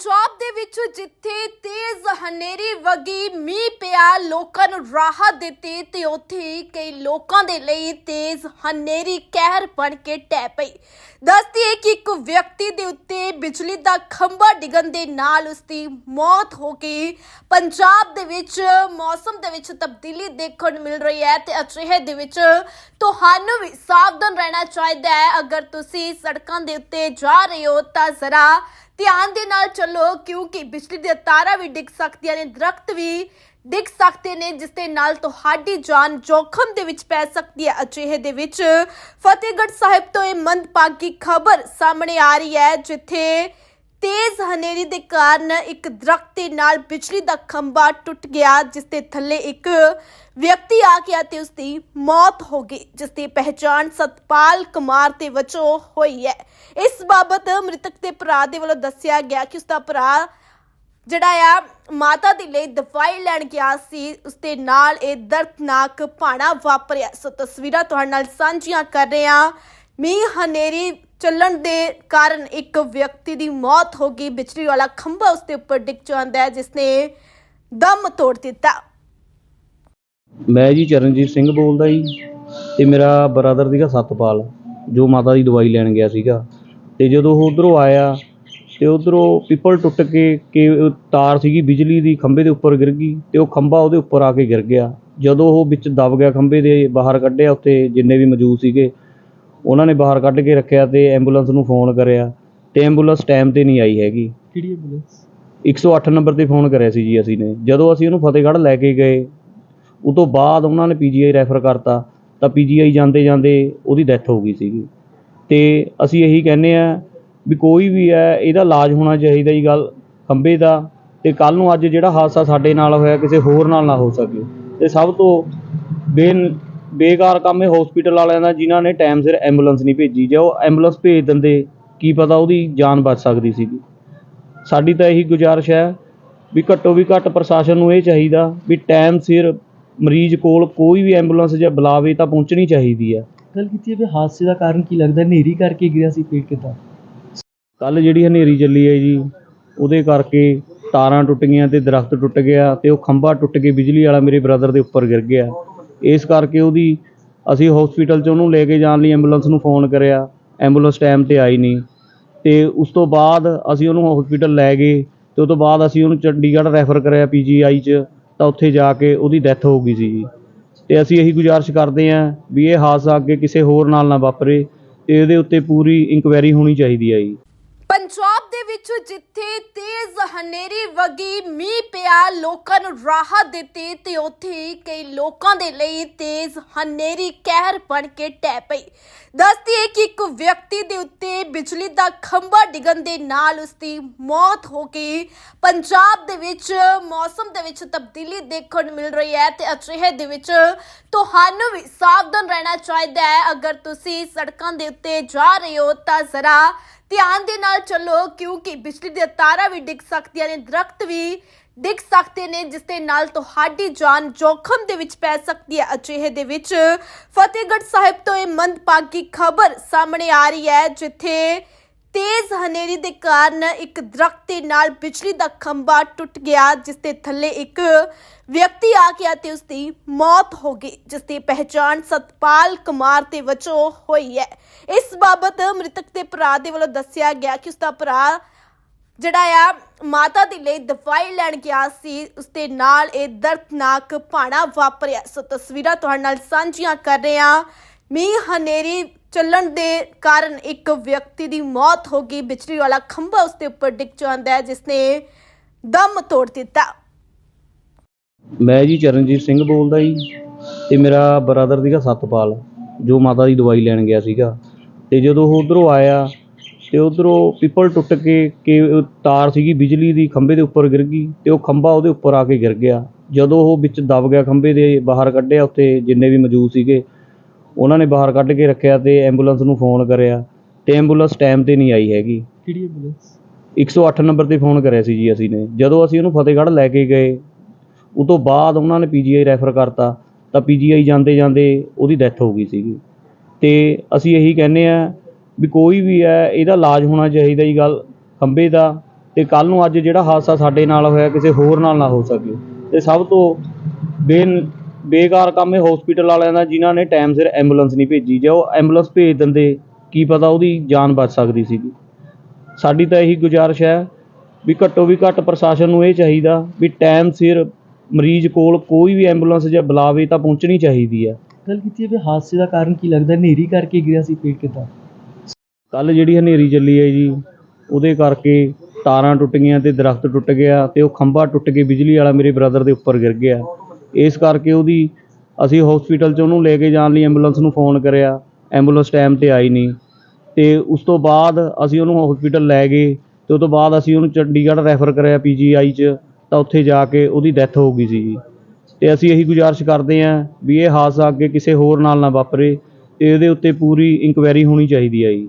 ਪੰਜਾਬ ਦੇ ਵਿੱਚ ਜਿੱਥੇ ਤੇਜ਼ ਹਨੇਰੀ ਵਗੀ ਮੀਂਹ ਪਿਆ, ਲੋਕਾਂ ਨੂੰ ਰਾਹਤ ਦਿੱਤੀ ਤੇ ਉੱਥੇ ਹੀ ਕਈ ਲੋਕਾਂ ਦੇ ਲਈ ਤੇਜ਼ ਹਨੇਰੀ ਕਹਿਰ ਬਣ ਕੇ ਟਹਿ ਪਈ। ਦੱਸਦੀ ਹੈ ਕਿ ਇੱਕ ਵਿਅਕਤੀ ਦੇ ਉੱਤੇ ਬਿਜਲੀ ਦਾ ਖੰਭਾ ਡਿੱਗਣ ਦੇ ਨਾਲ ਉਸ ਦੀ ਮੌਤ ਹੋ ਗਈ। ਪੰਜਾਬ ਦੇ ਵਿੱਚ ਮੌਸਮ ਦੇ ਵਿੱਚ ਤਬਦੀਲੀ ਦੇਖਣ ਨੂੰ ਮਿਲ ਰਹੀ ਹੈ ਤੇ ਅਜਿਹੇ ਦੇ ਵਿੱਚ ਤੁਹਾਨੂੰ ਵੀ ਸਾਵਧਾਨ ਰਹਿਣਾ ਚਾਹੀਦਾ ਹੈ। ਅਗਰ ਤੁਸੀਂ ਸੜਕਾਂ ਦੇ ਉੱਤੇ ਜਾ ਰਹੇ ਹੋ ਤਾਂ ਜ਼ਰਾ ਧਿਆਨ ਦੇ ਨਾਲ ਚੱਲੋ, ਕਿਉਂਕਿ ਬਿਜਲੀ ਦੀਆਂ ਤਾਰਾਂ ਵੀ ਡਿੱਗ ਸਕਦੀਆਂ ਨੇ, ਦਰਖਤ ਵੀ ਡਿੱਗ ਸਕਦੇ ਨੇ, ਜਿਸ ਦੇ ਨਾਲ ਤੁਹਾਡੀ ਜਾਨ ਜੋਖਮ ਦੇ ਵਿੱਚ ਪੈ ਸਕਦੀ ਹੈ। ਅਜਿਹੇ ਦੇ ਵਿੱਚ ਫਤਿਹਗੜ੍ਹ ਸਾਹਿਬ ਤੋਂ ਇਹ ਮੰਦਭਾਗੀ ਖਬਰ ਸਾਹਮਣੇ ਆ ਰਹੀ ਹੈ, ਜਿੱਥੇ ਤੇਜ਼ ਹਨੇਰੀ ਦੇ ਕਾਰਨ ਇੱਕ ਦਰਖਤ ਦੇ ਨਾਲ ਬਿਜਲੀ ਦਾ ਖੰਭਾ ਟੁੱਟ ਗਿਆ, ਜਿਸ ਦੇ ਥੱਲੇ ਇੱਕ ਵਿਅਕਤੀ ਆ ਗਿਆ ਤੇ ਉਸ ਦੀ ਮੌਤ ਹੋ ਗਈ, ਜਿਸ ਦੀ ਪਹਿਚਾਣ ਸਤਪਾਲ ਕੁਮਾਰ ਦੇ ਵਜੋਂ ਹੋਈ ਹੈ। ਇਸ ਬਾਬਤ ਮ੍ਰਿਤਕ ਦੇ ਭਰਾ ਦੇ ਵੱਲੋਂ ਦੱਸਿਆ ਗਿਆ ਕਿ ਉਸ ਦਾ ਭਰਾ ਜਿਹੜਾ ਆ, ਮਾਤਾ ਦੇ ਲਈ ਦਵਾਈ ਲੈਣ ਗਿਆ ਸੀ ਉਸ ਦੇ ਨਾਲ ਇਹ ਦਰਦਨਾਕ ਭਾਣਾ ਵਾਪਰਿਆ। ਸੋ ਤਸਵੀਰਾਂ ਤੁਹਾਡੇ ਨਾਲ ਸਾਂਝੀਆਂ ਕਰ ਰਹੇ ਹਾਂ। ਮੀਂਹ ਹਨੇਰੀ ਚੱਲਣ ਦੇ ਕਾਰਨ ਇੱਕ ਵਿਅਕਤੀ ਦੀ ਮੌਤ ਹੋ ਗਈ। ਬਿਜਲੀ ਵਾਲਾ ਖੰਭਾ ਉਸ ਦੇ ਉੱਪਰ ਡਿੱਗ ਜਾਂਦਾ ਹੈ ਜਿਸ ਨੇ ਦਮ ਤੋੜ ਦਿੱਤਾ। ਮੈਂ ਜੀ ਚਰਨਜੀਤ ਸਿੰਘ ਬੋਲਦਾ ਜੀ ਤੇ ਮੇਰਾ ਬ੍ਰਦਰ ਸੀਗਾ ਸਤਪਾਲ, ਜੋ ਮਾਤਾ ਦੀ ਦਵਾਈ ਲੈਣ ਗਿਆ ਸੀਗਾ। ਤੇ ਜਦੋਂ ਉਹ ਉਧਰੋਂ ਆਇਆ ਤੇ ਉਧਰੋਂ ਪਿੱਪਲ ਟੁੱਟ ਕੇ ਕਿ ਤਾਰ ਸੀਗੀ ਬਿਜਲੀ ਦੀ ਖੰਭੇ ਦੇ ਉੱਪਰ ਗਿਰ ਗਈ ਤੇ ਉਹ ਖੰਭਾ ਉਹਦੇ ਉੱਪਰ ਆ ਕੇ ਗਿਰ ਗਿਆ। ਜਦੋਂ ਉਹ ਵਿੱਚ ਦਬ ਗਿਆ ਖੰਭੇ ਦੇ ਬਾਹਰ ਕੱਢਿਆ ਉੱਥੇ ਜਿੰਨੇ ਵੀ ਮੌਜੂਦ ਸੀਗੇ ਉਹਨਾਂ ਨੇ ਬਾਹਰ ਕੱਢ ਕੇ ਰੱਖਿਆ ਤੇ ਐਂਬੂਲੈਂਸ ਨੂੰ ਫੋਨ ਕਰਿਆ ਤੇ ਐਂਬੂਲੈਂਸ ਟਾਈਮ ਤੇ ਨਹੀਂ ਆਈ ਹੈਗੀ। ਕਿਹੜੀ ਐਂਬੂਲੈਂਸ? 108 ਨੰਬਰ ਤੇ ਫੋਨ ਕਰਿਆ ਸੀ ਜੀ ਅਸੀਂ ਨੇ। ਜਦੋਂ ਅਸੀਂ ਉਹਨੂੰ ਫਤਿਹਗੜ੍ਹ ਲੈ ਕੇ ਗਏ ਉਹ ਤੋਂ ਬਾਅਦ ਉਹਨਾਂ ਨੇ ਪੀਜੀਆਈ ਰੈਫਰ ਕਰਤਾ ਤਾਂ ਪੀਜੀਆਈ ਜਾਂਦੇ ਜਾਂਦੇ ਉਹਦੀ ਡੈਥ ਹੋ ਗਈ ਸੀਗੀ। ਤੇ ਅਸੀਂ ਇਹੀ ਕਹਿੰਦੇ ਆ ਵੀ ਕੋਈ ਵੀ ਹੈ ਇਹਦਾ ਇਲਾਜ ਹੋਣਾ ਚਾਹੀਦਾ ਜੀ ਗੱਲ ਖੰਬੇ ਦਾ ਤੇ ਕੱਲ ਨੂੰ ਅੱਜ ਜਿਹੜਾ ਹਾਦਸਾ ਸਾਡੇ ਨਾਲ ਹੋਇਆ ਕਿਸੇ ਹੋਰ ਨਾਲ ਨਾ ਹੋ ਸਕੇ। ਤੇ ਸਭ ਤੋਂ ਬੇ ਬੇਕਾਰ ਕੰਮ ਇਹ ਹਸਪੀਟਲ ਵਾਲਿਆਂ ਦਾ ਜਿਨ੍ਹਾਂ ਨੇ ਟਾਈਮ ਸਿਰ ਐਂਬੂਲੈਂਸ ਨਹੀਂ ਭੇਜੀ। ਜੇ ਉਹ ਐਂਬੂਲੈਂਸ ਭੇਜ ਦਿੰਦੇ ਕੀ ਪਤਾ ਉਹਦੀ ਜਾਨ ਬਚ ਸਕਦੀ ਸੀਗੀ। ਸਾਡੀ ਤਾਂ ਇਹੀ ਗੁਜ਼ਾਰਿਸ਼ ਹੈ ਵੀ ਘੱਟੋ ਵੀ ਘੱਟ ਪ੍ਰਸ਼ਾਸਨ ਨੂੰ ਇਹ ਚਾਹੀਦਾ ਵੀ ਟਾਈਮ ਸਿਰ ਮਰੀਜ਼ ਕੋਲ ਕੋਈ ਵੀ ਐਂਬੂਲੈਂਸ ਜਾਂ ਬੁਲਾਵੇ ਤਾਂ ਪਹੁੰਚਣੀ ਚਾਹੀਦੀ ਹੈ। ਗੱਲ ਕੀਤੀ ਹੈ ਵੀ ਹਾਦਸੇ ਦਾ ਕਾਰਨ ਕੀ ਲੱਗਦਾ? ਹਨੇਰੀ ਕਰਕੇ ਗਿਰਿਆ ਸੀ ਪੇਟ ਕਿੱਦਾਂ? ਕੱਲ ਜਿਹੜੀ ਹਨੇਰੀ ਚੱਲੀ ਹੈ ਜੀ ਉਹਦੇ ਕਰਕੇ ਤਾਰਾਂ ਟੁੱਟ ਗਈਆਂ ਤੇ ਦਰਖਤ ਟੁੱਟ ਗਿਆ ਤੇ ਉਹ ਖੰਭਾ ਟੁੱਟ ਕੇ ਬਿਜਲੀ ਵਾਲਾ ਮੇਰੇ ਬ੍ਰਦਰ ਦੇ ਉੱਪਰ ਗਿਰ ਗਿਆ। ਇਸ ਕਰਕੇ ਉਹਦੀ ਅਸੀਂ ਹਸਪੀਟਲ 'ਚ ਉਹਨੂੰ ਲੈ ਕੇ ਜਾਣ ਲਈ ਐਂਬੂਲੈਂਸ ਨੂੰ ਫੋਨ ਕਰਿਆ। ਐਂਬੂਲੈਂਸ ਟਾਈਮ ਤੇ ਆਈ ਨਹੀਂ। ਤੇ ਉਸ ਤੋਂ ਬਾਅਦ ਅਸੀਂ ਉਹਨੂੰ ਹਸਪੀਟਲ ਲੈ ਗਏ ਤੇ ਉਸ ਤੋਂ ਬਾਅਦ ਅਸੀਂ ਉਹਨੂੰ ਚੰਡੀਗੜ੍ਹ ਰੈਫਰ ਕਰਿਆ ਪੀਜੀਆਈ 'ਚ, ਤਾਂ ਉੱਥੇ ਜਾ ਕੇ ਉਹਦੀ ਡੈਥ ਹੋ ਗਈ ਸੀ ਜੀ ਤੇ ਅਸੀਂ ਇਹੀ ਗੁਜ਼ਾਰਿਸ਼ ਕਰਦੇ ਹਾਂ ਵੀ ਇਹ ਹਾਦਸਾ ਅੱਗੇ ਕਿਸੇ ਹੋਰ ਨਾਲ ਨਾ ਵਾਪਰੇ ਤੇ ਇਹਦੇ ਉੱਤੇ ਪੂਰੀ ਇਨਕੁਆਇਰੀ ਹੋਣੀ ਚਾਹੀਦੀ ਹੈ ਜੀ। ਵਿੱਚ ਜਿੱਥੇ ਤੇਜ਼ ਹਨੇਰੀ ਵਗੀ ਮੀਂਹ ਪਿਆ, ਲੋਕਾਂ ਨੂੰ ਰਾਹਤ ਦਿੱਤੀ ਤੇ ਉੱਥੇ ਕਈ ਲੋਕਾਂ ਦੇ ਲਈ ਤੇਜ਼ ਹਨੇਰੀ ਕਹਿਰ ਬਣ ਕੇ ਟਹਿ ਪਈ। ਦੱਸਦੀ ਹੈ ਕਿ ਇੱਕ ਵਿਅਕਤੀ ਦੇ ਉੱਤੇ ਬਿਜਲੀ ਦਾ ਖੰਭਾ ਡਿੱਗਣ ਦੇ ਨਾਲ ਉਸ ਦੀ ਮੌਤ ਹੋ ਗਈ। ਪੰਜਾਬ ਦੇ ਵਿੱਚ ਮੌਸਮ ਦੇ ਵਿੱਚ ਤਬਦੀਲੀ ਦੇਖਣ ਨੂੰ ਮਿਲ ਰਹੀ ਹੈ ਤੇ ਅਜਿਹੇ ਦੇ ਵਿੱਚ ਤੁਹਾਨੂੰ ਵੀ ਸਾਵਧਾਨ ਰਹਿਣਾ ਚਾਹੀਦਾ ਹੈ। ਅਗਰ ਤੁਸੀਂ ਸੜਕਾਂ ਦੇ ਉੱਤੇ ਜਾ ਰਹੇ ਹੋ ਤਾਂ ਜ਼ਰਾ ਧਿਆਨ ਦੇ ਨਾਲ ਚੱਲੋ, ਕਿਉਂਕਿ ਬਿਜਲੀ ਦੀਆਂ ਤਾਰਾਂ ਵੀ ਡਿੱਗ ਸਕਦੀਆਂ ਨੇ, ਦਰਖਤ ਵੀ ਡਿੱਗ ਸਕਦੇ ਨੇ, ਜਿਸ ਦੇ ਨਾਲ ਤੁਹਾਡੀ ਜਾਨ ਜੋਖਮ ਦੇ ਵਿੱਚ ਪੈ ਸਕਦੀ ਹੈ। ਅਜਿਹੇ ਦੇ ਵਿੱਚ ਫਤਿਹਗੜ੍ਹ ਸਾਹਿਬ ਤੋਂ ਇਹ ਮੰਦਭਾਗੀ ਖਬਰ ਸਾਹਮਣੇ ਆ ਰਹੀ ਹੈ, ਜਿੱਥੇ ਤੇਜ਼ ਹਨੇਰੀ ਦੇ ਕਾਰਨ ਇੱਕ ਦਰਖਤ ਦੇ ਨਾਲ ਬਿਜਲੀ ਦਾ ਖੰਭਾ ਟੁੱਟ ਗਿਆ, ਜਿਸ ਦੇ ਥੱਲੇ ਇੱਕ ਵਿਅਕਤੀ ਆ ਗਿਆ ਤੇ ਉਸ ਦੀ ਮੌਤ ਹੋ ਗਈ, ਜਿਸ ਦੀ ਪਹਿਚਾਣ ਸਤਪਾਲ ਕੁਮਾਰ ਦੇ ਵਜੋਂ ਹੋਈ ਹੈ। ਇਸ ਬਾਬਤ ਮ੍ਰਿਤਕ ਦੇ ਭਰਾ ਦੇ ਵੱਲੋਂ ਦੱਸਿਆ ਗਿਆ ਕਿ ਉਸ ਦਾ ਭਰਾ ਜਿਹੜਾ ਆ, ਮਾਤਾ ਦੇ ਲਈ ਦਵਾਈ ਲੈਣ ਗਿਆ ਸੀ ਉਸ ਦੇ ਨਾਲ ਇਹ ਦਰਦਨਾਕ ਭਾਣਾ ਵਾਪਰਿਆ। ਸੋ ਤਸਵੀਰਾਂ ਤੁਹਾਡੇ ਨਾਲ ਸਾਂਝੀਆਂ ਕਰ ਰਹੇ ਹਾਂ। ਮੀਂਹ ਹਨੇਰੀ ਚੱਲਣ ਦੇ ਕਾਰਨ ਇੱਕ ਵਿਅਕਤੀ ਦੀ ਮੌਤ ਹੋ ਗਈ। ਬਿਜਲੀ ਵਾਲਾ ਖੰਭਾ ਉਸ ਦੇ ਉੱਪਰ ਡਿੱਗ ਜਾਂਦਾ ਹੈ ਜਿਸ ਨੇ ਦਮ ਤੋੜ ਦਿੱਤਾ। ਮੈਂ ਜੀ ਚਰਨਜੀਤ ਸਿੰਘ ਬੋਲਦਾ ਜੀ ਤੇ ਮੇਰਾ ਬ੍ਰਦਰ ਸੀਗਾ ਸਤਪਾਲ, ਜੋ ਮਾਤਾ ਦੀ ਦਵਾਈ ਲੈਣ ਗਿਆ ਸੀਗਾ। ਤੇ ਜਦੋਂ ਉਹ ਉਧਰੋਂ ਆਇਆ ਤੇ ਉਧਰੋਂ ਪਿੱਪਲ ਟੁੱਟ ਕੇ ਕਿ ਤਾਰ ਸੀਗੀ ਬਿਜਲੀ ਦੀ ਖੰਭੇ ਦੇ ਉੱਪਰ ਗਿਰ ਗਈ ਤੇ ਉਹ ਖੰਭਾ ਉਹਦੇ ਉੱਪਰ ਆ ਕੇ ਗਿਰ ਗਿਆ। ਜਦੋਂ ਉਹ ਵਿੱਚ ਦਬ ਗਿਆ ਖੰਭੇ ਦੇ ਬਾਹਰ ਕੱਢਿਆ ਉੱਥੇ ਜਿੰਨੇ ਵੀ ਮੌਜੂਦ ਸੀਗੇ ਉਹਨਾਂ ਨੇ ਬਾਹਰ ਕੱਢ ਕੇ ਰੱਖਿਆ ਤੇ ਐਂਬੂਲੈਂਸ ਨੂੰ ਫੋਨ ਕਰਿਆ। ਤੇ ਐਂਬੂਲੈਂਸ ਟਾਈਮ ਤੇ ਨਹੀਂ ਆਈ ਹੈਗੀ। ਕਿਹੜੀ ਐਂਬੂਲੈਂਸ? 108 ਨੰਬਰ ਤੇ ਫੋਨ ਕਰਿਆ ਸੀ ਜੀ ਅਸੀਂ ਨੇ। ਜਦੋਂ ਅਸੀਂ ਉਹਨੂੰ ਫਤਿਹਗੜ੍ਹ ਲੈ ਕੇ ਗਏ ਉਹ ਤੋਂ ਬਾਅਦ ਉਹਨਾਂ ਨੇ ਪੀਜੀਆਈ ਰੈਫਰ ਕਰਤਾ। ਤਾਂ ਪੀਜੀਆਈ ਜਾਂਦੇ ਜਾਂਦੇ ਉਹਦੀ ਡੈਥ ਹੋ ਗਈ ਸੀਗੀ। ਤੇ ਅਸੀਂ ਇਹੀ ਕਹਿੰਦੇ ਆ ਵੀ ਕੋਈ ਵੀ ਹੈ ਇਹਦਾ ਇਲਾਜ ਹੋਣਾ ਚਾਹੀਦਾ ਜੀ ਗੱਲ ਖੰਬੇ ਦਾ। ਤੇ ਕੱਲ ਨੂੰ ਅੱਜ ਜਿਹੜਾ ਹਾਦਸਾ ਸਾਡੇ ਨਾਲ ਹੋਇਆ ਕਿਸੇ ਹੋਰ ਨਾਲ ਨਾ ਹੋ ਸਕੇ। ਤੇ ਸਭ ਤੋਂ ਬੇ ਬੇਕਾਰ ਕੰਮ ਇਹ ਹਸਪੀਟਲ ਵਾਲਿਆਂ ਦਾ ਜਿਨ੍ਹਾਂ ਨੇ ਟਾਈਮ ਸਿਰ ਐਂਬੂਲੈਂਸ ਨਹੀਂ ਭੇਜੀ। ਜੇ ਉਹ ਐਂਬੂਲੈਂਸ ਭੇਜ ਦਿੰਦੇ ਕੀ ਪਤਾ ਉਹਦੀ ਜਾਨ ਬਚ ਸਕਦੀ ਸੀਗੀ। ਸਾਡੀ ਤਾਂ ਇਹੀ ਗੁਜ਼ਾਰਿਸ਼ ਹੈ ਵੀ ਘੱਟੋ ਵੀ ਘੱਟ ਪ੍ਰਸ਼ਾਸਨ ਨੂੰ ਇਹ ਚਾਹੀਦਾ ਵੀ ਟਾਈਮ ਸਿਰ ਮਰੀਜ਼ ਕੋਲ ਕੋਈ ਵੀ ਐਂਬੂਲੈਂਸ ਜੇ ਬੁਲਾਵੇ ਤਾਂ ਪਹੁੰਚਣੀ ਚਾਹੀਦੀ ਹੈ। ਗੱਲ ਕੀਤੀ ਹੈ ਵੀ ਹਾਦਸੇ ਦਾ ਕਾਰਨ ਕੀ ਲੱਗਦਾ? ਹਨੇਰੀ ਕਰਕੇ ਗਿਰਿਆ ਸੀ ਪੇੜ ਕਿੱਦਾਂ? ਕੱਲ ਜਿਹੜੀ ਹਨੇਰੀ ਚੱਲੀ ਹੈ ਜੀ ਉਹਦੇ ਕਰਕੇ ਤਾਰਾਂ ਟੁੱਟ ਗਈਆਂ ਤੇ ਦਰਖਤ ਟੁੱਟ ਗਿਆ ਤੇ ਉਹ ਖੰਭਾ ਟੁੱਟ ਕੇ ਬਿਜਲੀ ਵਾਲਾ ਮੇਰੇ ਬ੍ਰਦਰ ਦੇ ਉੱਪਰ ਗਿਰ ਗਿਆ। ਇਸ ਕਰਕੇ ਉਹਦੀ ਅਸੀਂ ਹਸਪੀਟਲ 'ਚ ਉਹਨੂੰ ਲੈ ਕੇ ਜਾਣ ਲਈ ਐਂਬੂਲੈਂਸ ਨੂੰ ਫੋਨ ਕਰਿਆ। ਐਂਬੂਲੈਂਸ ਟਾਈਮ ਤੇ ਆਈ ਨਹੀਂ। ਤੇ ਉਸ ਤੋਂ ਬਾਅਦ ਅਸੀਂ ਉਹਨੂੰ ਹਸਪੀਟਲ ਲੈ ਗਏ। ਤੇ ਉਸ ਤੋਂ ਬਾਅਦ ਅਸੀਂ ਉਹਨੂੰ ਚੰਡੀਗੜ੍ਹ ਰੈਫਰ ਕਰਿਆ ਪੀਜੀਆਈ 'ਚ। ਤਾਂ ਉੱਥੇ ਜਾ ਕੇ ਉਹਦੀ ਡੈਥ ਹੋ ਗਈ ਸੀ ਜੀ ਤੇ ਅਸੀਂ ਇਹੀ ਗੁਜ਼ਾਰਿਸ਼ ਕਰਦੇ ਹਾਂ ਵੀ ਇਹ ਹਾਦਸਾ ਅੱਗੇ ਕਿਸੇ ਹੋਰ ਨਾਲ ਨਾ ਵਾਪਰੇ। ਤੇ ਇਹਦੇ ਉੱਤੇ ਪੂਰੀ ਇਨਕੁਆਇਰੀ ਹੋਣੀ ਚਾਹੀਦੀ ਹੈ ਜੀ।